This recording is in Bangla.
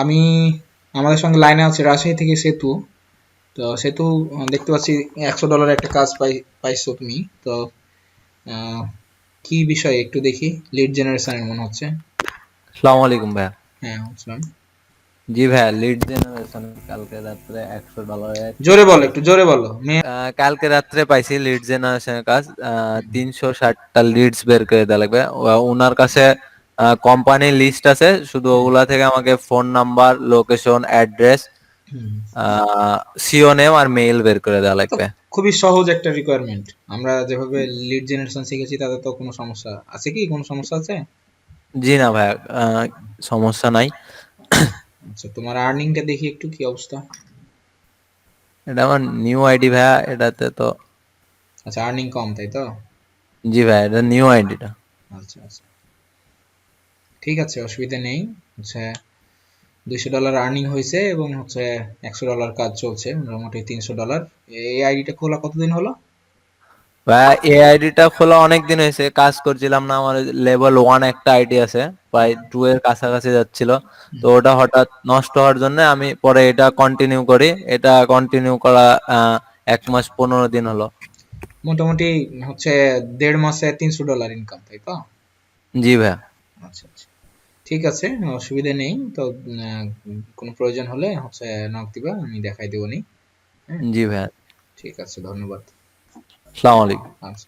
আমি আমাদের সঙ্গে লাইনে আছে রাজশাহী থেকে সেতু। তো সেতু দেখতে পাচ্ছি একশো ডলার একটা কাজ পাই পাইছো তুমি। তো কি বিষয় একটু দেখি? লিড জেনারেশনের মনে হচ্ছে। আসসালামু আলাইকুম ভাইয়া। হ্যাঁ বুঝলাম জি ভাইয়া লিড জেনারেশন কালকে রাত্রে একশো ডলারের জোরে বলো একটু জোরে বলো। কালকে রাত্রে পাইছি লিড জেনারেশনের কাজ। তিনশো ষাটটা লিডস বের করে দেওয়া লাগবে। ওনার কাছে কোম্পানির লিস্ট আছে। শুধু ওগুলা থেকে আমাকে phone number location address. CEO name আর মেইল বের করে দেওয়া লাগবে। খুবই সহজ একটা রিকোয়ারমেন্ট আমরা যেভাবে লিড জেনারেশন শিখেছি তাতে তো কোনো সমস্যা আছে কি? কোনো সমস্যা আছে? জি না আহ, সমস্যা নাই। আচ্ছা তোমার আর্নিংটা দেখি একটু কি অবস্থা? এটা আমার নিউ আইডি ভাইয়া এটাতে তো আচ্ছা আর্নিং কম তাই তো? জি ভাইয়া এটা নিউ আইডিটা আচ্ছা আচ্ছা। ঠিক আছে অসুবিধা নেই। হচ্ছে দুইশো ডলার আর্নিং হয়েছে এবং হচ্ছে একশো ডলার কাজ চলছে মোটামুটি তিনশো ডলার এই আইডিটা খোলা কতদিন হলো? এই আইডিটা খোলা অনেক দিন হয়েছে কাজ করছিলাম না আমার লেভেল ওয়ান একটা আইডি আছে প্রায় টু এর কাছাকাছি যাচ্ছিল। তো ওটা হঠাৎ নষ্ট হওয়ার জন্য আমি পরে এটা কন্টিনিউ করি এটা কন্টিনিউ করা এক মাস পনেরো দিন হলো। মোটামুটি হচ্ছে দেড় মাসে তিনশো ডলার ইনকাম তাই তো? জি ভাইয়া আচ্ছা আচ্ছা। ঠিক আছে অসুবিধা নেই। তো কোনো প্রয়োজন হলে হচ্ছে নক দিবা আমি দেখাই দেবো নি। জি ভাইয়া। ঠিক আছে ধন্যবাদ। আসসালামু আলাইকুম। আচ্ছা।